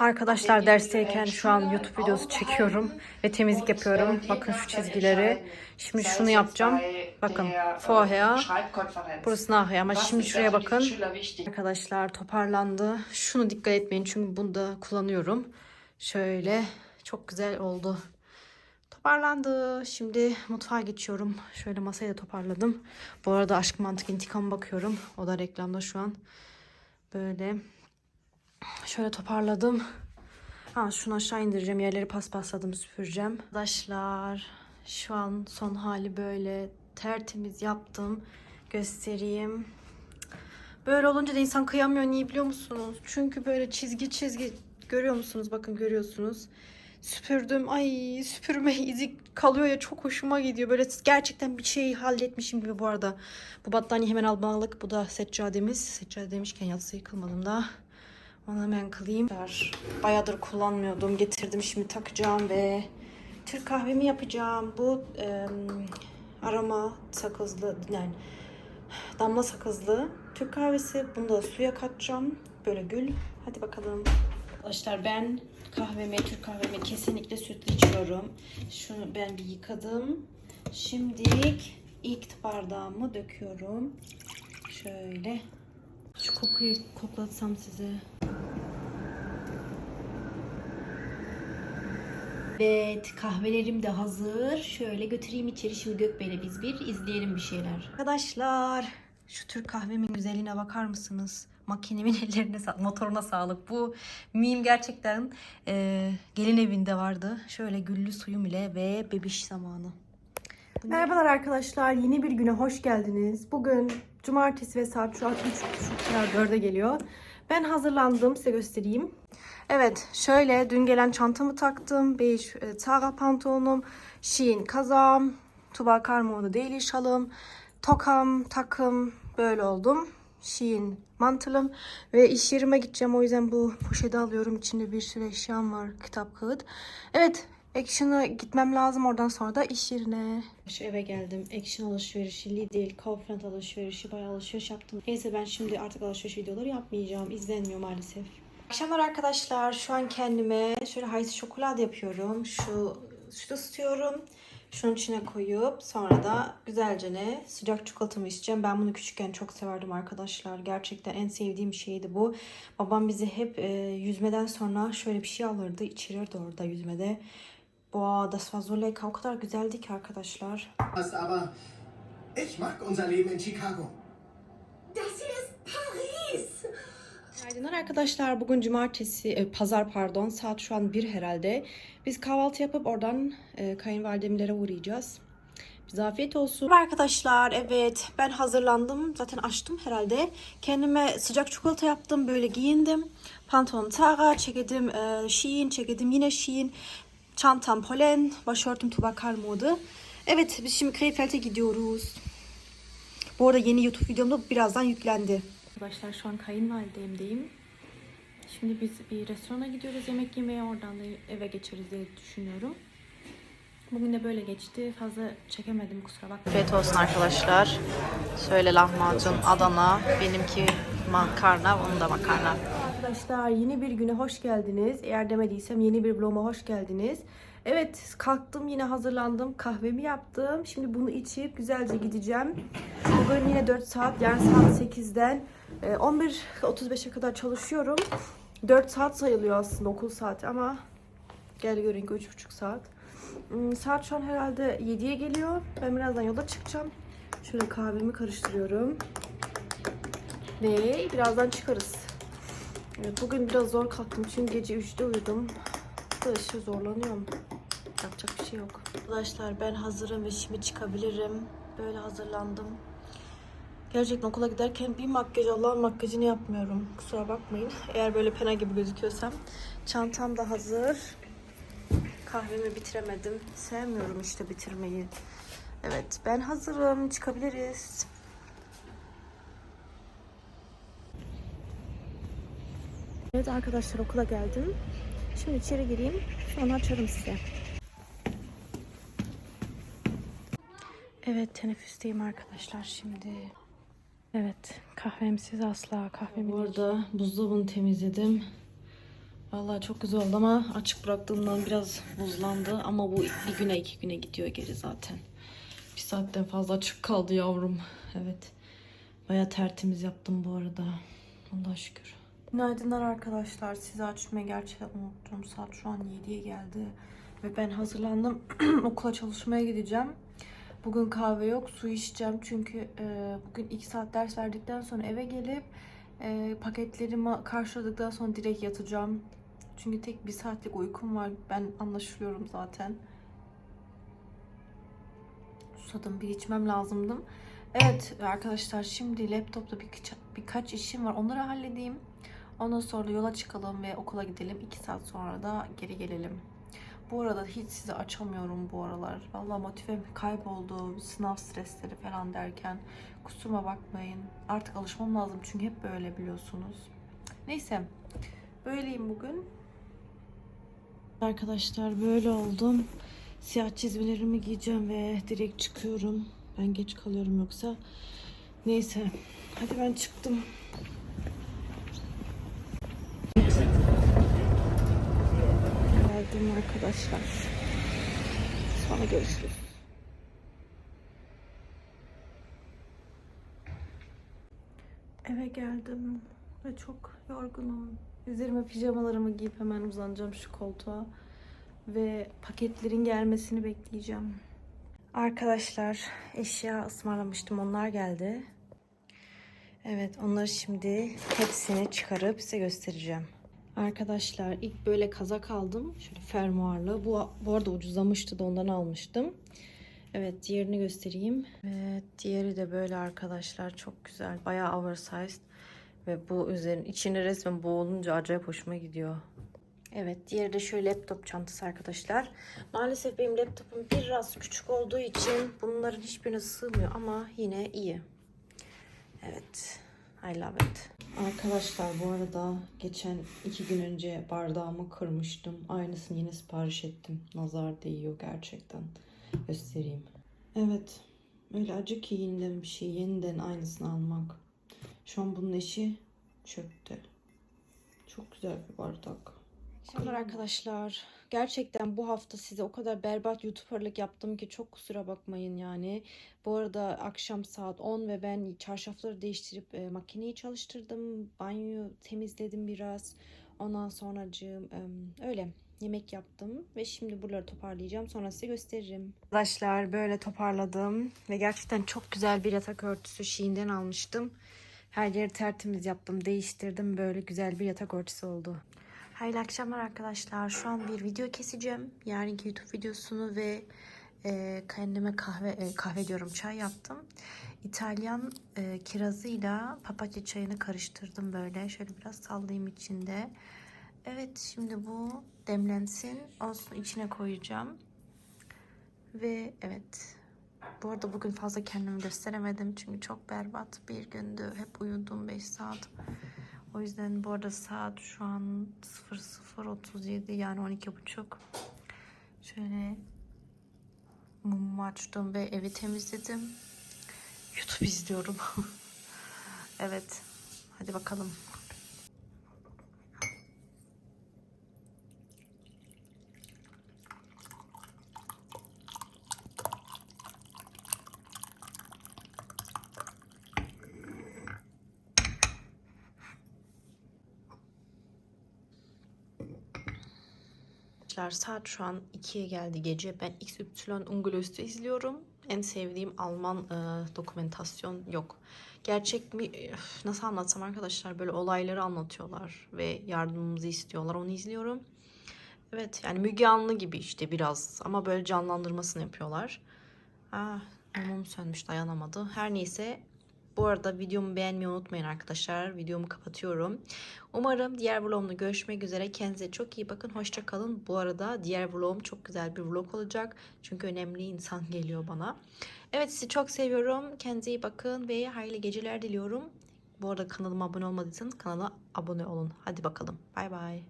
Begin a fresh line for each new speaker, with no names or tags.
Arkadaşlar dersteyken şu an YouTube videosu çekiyorum ve temizlik yapıyorum. Bakın şu çizgileri. Şimdi şunu yapacağım. Bakın vorher. Burası nachher ama şimdi şuraya bakın. Arkadaşlar toparlandı. Şunu dikkat etmeyin çünkü bunu da kullanıyorum. Şöyle çok güzel oldu. Toparlandı. Şimdi mutfağa geçiyorum. Şöyle masayı da toparladım. Bu arada Aşk Mantık İntikam bakıyorum. O da reklamda şu an. Böyle. Şöyle toparladım. Ha şunu aşağı indireceğim. Yerleri paspasladım süpüreceğim. Arkadaşlar şu an son hali böyle tertemiz yaptım. Göstereyim. Böyle olunca da insan kıyamıyor. Niye biliyor musunuz? Çünkü böyle çizgi çizgi görüyor musunuz? Bakın görüyorsunuz. Süpürdüm. Ay süpürme izi kalıyor ya çok hoşuma gidiyor. Böyle gerçekten bir şeyi halletmişim gibi bu arada. Bu battaniye hemen almalık. Bu da seccademiz. Seccade demişken yatsı yıkılmadım da. Onu hemen kılayım. Bayağıdır kullanmıyordum. Getirdim şimdi takacağım ve Türk kahvemi yapacağım. Bu e, aroma sakızlı yani damla sakızlı Türk kahvesi. Bunu da suya katacağım. Böyle gül. Hadi bakalım. Arkadaşlar ben kahvemi, Türk kahvemi kesinlikle sütlü içiyorum. Şunu ben bir yıkadım. Şimdilik ilk bardağımı döküyorum. Şöyle. Şu kokuyu koklatsam size. Evet kahvelerim de hazır. Şöyle götüreyim içeri şimdi Gökbey'le biz bir izleyelim bir şeyler. Arkadaşlar şu Türk kahvemin güzelliğine bakar mısınız? Makinemin ellerine motoruna sağlık. Bu meme gerçekten e, gelin evinde vardı. Şöyle güllü suyum ile ve bebiş zamanı.
Merhabalar arkadaşlar. Yeni bir güne hoş geldiniz. Bugün cumartesi ve saat şu an 3.30 4'e geliyor. Ben hazırlandım. Size göstereyim.
Evet şöyle dün gelen çantamı taktım. Beige e, Zara pantolonum, Shein kazağım, Tuba Karmoğlu değil şalım, tokam, takım böyle oldum. Shein mantılım ve iş yerime gideceğim. O yüzden bu poşeti alıyorum. İçinde bir sürü eşyam var. Kitap, kağıt. Evet Action'a gitmem lazım. Oradan sonra da iş yerine. Şu eve geldim. Action alışverişi, Lidl, Kaufland alışverişi, bayağı alışveriş yaptım. Neyse ben şimdi artık alışveriş videoları yapmayacağım. İzlenmiyor maalesef. Akşamlar arkadaşlar. Şu an kendime şöyle haysi şokolade yapıyorum. Şu süt ısıtıyorum. Şunun içine koyup sonra da güzelce ne sıcak çikolatamı içeceğim. Ben bunu küçükken çok severdim arkadaşlar. Gerçekten en sevdiğim şeydi bu. Babam bizi hep e, yüzmeden sonra şöyle bir şey alırdı. içirirdi orada yüzmede. Boah, das war so lecker. O kadar güzeldi ki arkadaşlar.
aber ich mag unser Leben in Chicago.
Das hier ist Paris!
Günaydınlar arkadaşlar. Bugün cumartesi, e, pazar pardon. Saat şu an 1 herhalde. Biz kahvaltı yapıp oradan e, kayınvalidemlere uğrayacağız. Bize afiyet olsun. Arkadaşlar evet ben hazırlandım. Zaten açtım herhalde. Kendime sıcak çikolata yaptım. Böyle giyindim. Pantolon Zara, ceketim e, Shein, ceketim yine Shein. Çantam Polen, başörtüm Tubakar modu. Evet biz şimdi Krefeld'e gidiyoruz. Bu arada yeni YouTube videomda birazdan yüklendi. Arkadaşlar şu an kayınvalidemdeyim. Şimdi biz bir restorana gidiyoruz yemek yemeye. Oradan da eve geçeriz diye düşünüyorum. Bugün de böyle geçti. Fazla çekemedim kusura bakmayın. Afiyet olsun arkadaşlar. Şöyle lahmacun, Adana, benimki makarna, onun da makarna.
Arkadaşlar yeni bir güne hoş geldiniz. Eğer demediysem yeni bir vloguma hoş geldiniz. Evet kalktım yine hazırlandım. Kahvemi yaptım. Şimdi bunu içip güzelce gideceğim. Bugün yine 4 saat yani saat 8'den e, 11.35'e kadar çalışıyorum. 4 saat sayılıyor aslında okul saati ama gel görün ki 3,5 saat. Hmm, Saat şu an herhalde 7'ye geliyor. Ben birazdan yola çıkacağım. Şöyle kahvemi karıştırıyorum. Ve birazdan çıkarız. Bugün biraz zor kalktım çünkü gece 3'te uyudum. Da işte zorlanıyorum. Yapacak bir şey yok.
Arkadaşlar ben hazırım ve şimdi çıkabilirim. Böyle hazırlandım. Gerçekten okula giderken bir makyaj Allah'ın makyajını yapmıyorum. Kusura bakmayın. Eğer böyle pena gibi gözüküyorsam. Çantam da hazır. Kahvemi bitiremedim. Sevmiyorum işte bitirmeyi. Evet ben hazırım. Çıkabiliriz.
Evet arkadaşlar okula geldim. Şimdi içeri gireyim. Sonra açarım size.
Evet teneffüsteyim arkadaşlar şimdi. Evet kahvemsiz asla kahvemi Burada buzdolabını temizledim. Vallahi çok güzel oldu ama açık bıraktığımdan biraz buzlandı. Ama bu bir güne iki güne gidiyor geri zaten. Bir saatten fazla açık kaldı yavrum. Evet. Baya tertemiz yaptım bu arada. Allah'a şükür.
Günaydınlar arkadaşlar. Sizi açmayı gerçekten unuttum. Saat şu an 7'ye geldi. Ve ben hazırlandım. Okula çalışmaya gideceğim. Bugün kahve yok. Su içeceğim. Çünkü e, bugün 2 saat ders verdikten sonra eve gelip e, paketlerimi karşıladıktan sonra direkt yatacağım. Çünkü tek bir saatlik uykum var. Ben anlaşılıyorum zaten. Susadım. Bir içmem lazımdım. Evet arkadaşlar şimdi laptopta birkaç, birkaç işim var. Onları halledeyim. Ondan sonra da yola çıkalım ve okula gidelim. 2 saat sonra da geri gelelim. Bu arada hiç sizi açamıyorum bu aralar. Vallahi motivem kayboldu. Sınav stresleri falan derken. Kusuruma bakmayın. Artık alışmam lazım çünkü hep böyle biliyorsunuz. Neyse. Böyleyim bugün.
Arkadaşlar böyle oldum. Siyah çizmelerimi giyeceğim ve direkt çıkıyorum. Ben geç kalıyorum yoksa. Neyse. Hadi ben çıktım.
Arkadaşlar. Sonra görüşürüz. Eve geldim ve çok yorgunum. Üzerime pijamalarımı giyip hemen uzanacağım şu koltuğa. Ve paketlerin gelmesini bekleyeceğim.
Arkadaşlar eşya ısmarlamıştım. Onlar geldi. Evet onları şimdi hepsini çıkarıp size göstereceğim. Arkadaşlar ilk böyle kazak aldım. Şöyle fermuarlı. Bu, bu arada ucuzlamıştı da ondan almıştım. Evet diğerini göstereyim. Evet diğeri de böyle arkadaşlar. Çok güzel. Bayağı oversized. Ve bu üzerin içine resmen boğulunca acayip hoşuma gidiyor. Evet, diğeri de şöyle laptop çantası arkadaşlar. Maalesef benim laptopum biraz küçük olduğu için bunların hiçbirine sığmıyor ama yine iyi. Evet, I love it. Arkadaşlar bu arada geçen iki gün önce bardağımı kırmıştım. Aynısını yine sipariş ettim. Nazar değiyor gerçekten. Göstereyim. Evet, öyle acı ki yeniden bir şey yeniden aynısını almak. Şu an bunun eşi çöpte. Çok güzel bir bardak. Selamlar arkadaşlar. Gerçekten bu hafta size o kadar berbat YouTuber'lık yaptım ki çok kusura bakmayın yani. Bu arada akşam saat 10 ve ben çarşafları değiştirip e, makineyi çalıştırdım. Banyo temizledim biraz. Ondan sonracığım e, öyle yemek yaptım ve şimdi buraları toparlayacağım. Sonra size gösteririm. Arkadaşlar böyle toparladım ve gerçekten çok güzel bir yatak örtüsü Shein'den almıştım. Her yeri tertemiz yaptım, değiştirdim. Böyle güzel bir yatak örtüsü oldu. Hayırlı akşamlar arkadaşlar. Şu an bir video keseceğim. Yarınki YouTube videosunu ve e, kendime kahve e, kahve diyorum çay yaptım. İtalyan e, kirazıyla papatya çayını karıştırdım böyle. Şöyle biraz sallayayım içinde. Evet şimdi bu demlensin. Olsun içine koyacağım. Ve evet. Bu arada bugün fazla kendimi gösteremedim. Çünkü çok berbat bir gündü. Hep uyudum 5 saat. O yüzden bu arada saat şu an 00.37 yani 12.30. Şöyle mumu açtım ve evi temizledim. YouTube izliyorum. evet. Hadi bakalım. Arkadaşlar saat şu an 2'ye geldi gece. Ben XY Ungulos'u izliyorum. En sevdiğim Alman e, dokumentasyon yok. Gerçek mi? Üf, nasıl anlatsam arkadaşlar böyle olayları anlatıyorlar ve yardımımızı istiyorlar. Onu izliyorum. Evet yani Müge Anlı gibi işte biraz ama böyle canlandırmasını yapıyorlar. Ah, mumum sönmüş dayanamadı. Her neyse bu arada videomu beğenmeyi unutmayın arkadaşlar. Videomu kapatıyorum. Umarım diğer vlogumda görüşmek üzere. Kendinize çok iyi bakın. Hoşça kalın. Bu arada diğer vlogum çok güzel bir vlog olacak. Çünkü önemli insan geliyor bana. Evet sizi çok seviyorum. Kendinize iyi bakın ve hayırlı geceler diliyorum. Bu arada kanalıma abone olmadıysanız kanala abone olun. Hadi bakalım. Bay bay.